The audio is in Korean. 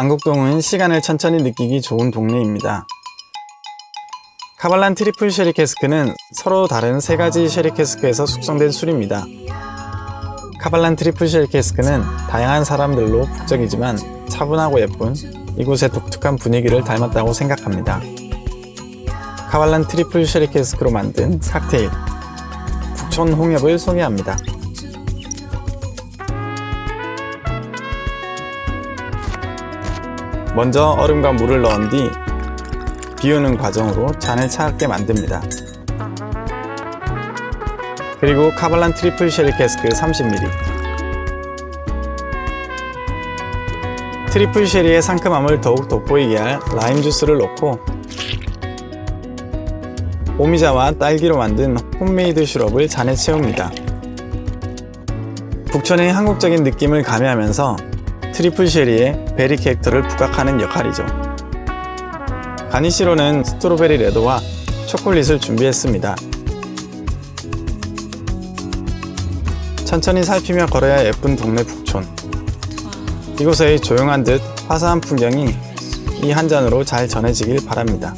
안국동은 시간을 천천히 느끼기 좋은 동네입니다. 카발란 트리플 쉐리 캐스크는 서로 다른 세 가지 쉐리 캐스크에서 숙성된 술입니다. 카발란 트리플 쉐리 캐스크는 다양한 사람들로 북적이지만 차분하고 예쁜 이곳의 독특한 분위기를 닮았다고 생각합니다. 카발란 트리플 쉐리 캐스크로 만든 칵테일 북촌 홍엽을 소개합니다. 먼저 얼음과 물을 넣은 뒤 비우는 과정으로 잔을 차갑게 만듭니다. 그리고 카발란 트리플 쉐리 캐스크 30ml 트리플 쉐리의 상큼함을 더욱 돋보이게 할 라임 주스를 넣고 오미자와 딸기로 만든 홈메이드 시럽을 잔에 채웁니다. 북촌의 한국적인 느낌을 가미하면서 트리플 쉐리의 베리 캐릭터를 부각하는 역할이죠. 가니시로는 스트로베리 레드와 초콜릿을 준비했습니다. 천천히 살피며 걸어야 예쁜 동네 북촌. 이곳의 조용한 듯 화사한 풍경이 이 한 잔으로 잘 전해지길 바랍니다.